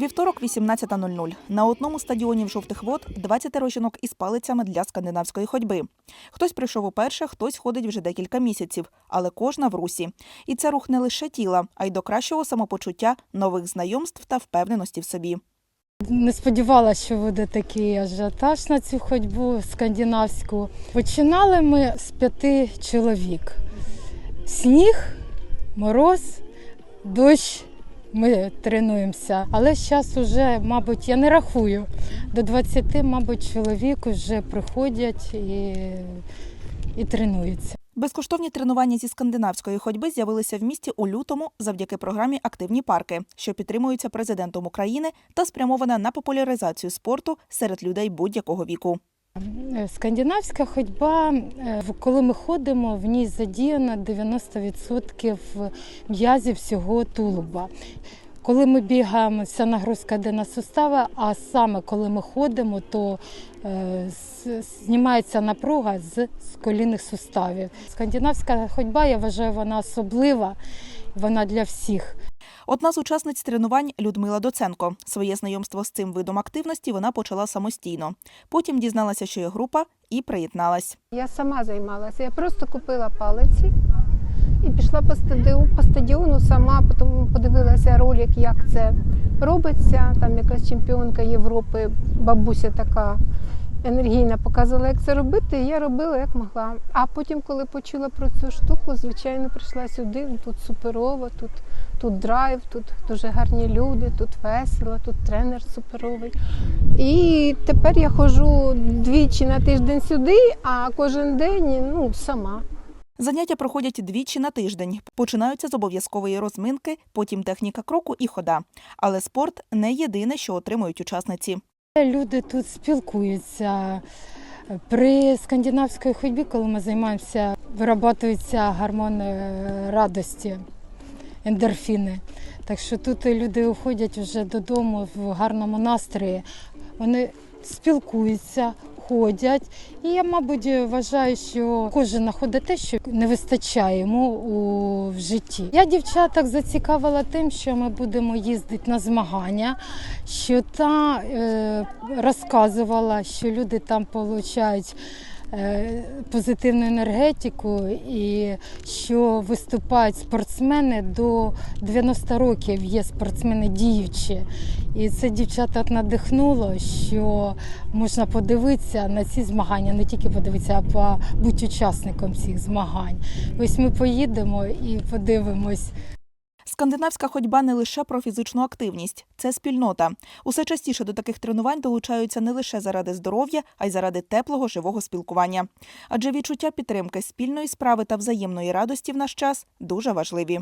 Вівторок, 18.00. На одному з стадіонів жовтих вод 20 жінок із палицями для скандинавської ходьби. Хтось прийшов уперше, хтось ходить вже декілька місяців, але кожна в русі. І це рух не лише тіла, а й до кращого самопочуття, нових знайомств та впевненості в собі. Не сподівалася, що буде такий ажіотаж на цю ходьбу скандинавську. Починали ми з п'яти чоловік. Сніг, мороз, дощ. Ми тренуємося. Але зараз уже, мабуть, я не рахую. До 20, мабуть, чоловік вже приходять і, і тренуються. Безкоштовні тренування зі скандинавської ходьби з'явилися в місті у лютому завдяки програмі Активні парки, що підтримуються президентом України та спрямована на популяризацію спорту серед людей будь-якого віку. Е, Скандинавська ходьба, е, коли ми ходимо, в ній задіяно 90% м'язів всього тулуба. Коли ми бігаємо, вся нагрузка йде на сустави, а саме коли ми ходимо, то е, знімається напруга з, з колінних суставів. Скандинавська ходьба, я вважаю, вона особлива, вона для всіх. Одна з учасниць тренувань Людмила Доценко. Своє знайомство з цим видом активності вона почала самостійно. Потім дізналася, що є група, і приєдналась. Я сама займалася. Я просто купила палиці і пішла по стадіону, по стадіону сама, потім подивилася ролик, як це робиться. Там якась чемпіонка Європи, бабуся така енергійна, показувала, як це робити. І я робила як могла. А потім, коли почула про цю штуку, звичайно, прийшла сюди. Тут суперово, тут, тут драйв, тут дуже гарні люди, тут весело, тут тренер суперовий. І тепер я ходжу двічі на тиждень сюди, а кожен день ну, сама. Заняття проходять двічі на тиждень. Починаються з обов'язкової розминки, потім техніка кроку і хода. Але спорт не єдине, що отримують учасниці. Люди тут спілкуються. При скандинавській ходьбі, коли ми займаємося, вирабатуються гормони радості, ендорфіни. Так що тут люди уходять вже додому в гарному настрої. Вони спілкуються, ходять. І я, мабуть, вважаю, що кожен знаходить те, що не вистачає йому у в житті. Я дівчаток зацікавила тим, що ми будемо їздити на змагання, що та е, розказувала, що люди там е, позитивну енергетику і що виступають спортсмени до 90 років є спортсмени діючі. І це дівчата надихнуло, що можна подивитися на ці змагання, не тільки подивитися, а бути учасником цих змагань. Ось ми поїдемо і подивимось. Скандинавська ходьба не лише про фізичну активність, це спільнота. Усе частіше до таких тренувань долучаються не лише заради здоров'я, а й заради теплого живого спілкування. Адже відчуття підтримки спільної справи та взаємної радості в наш час дуже важливі.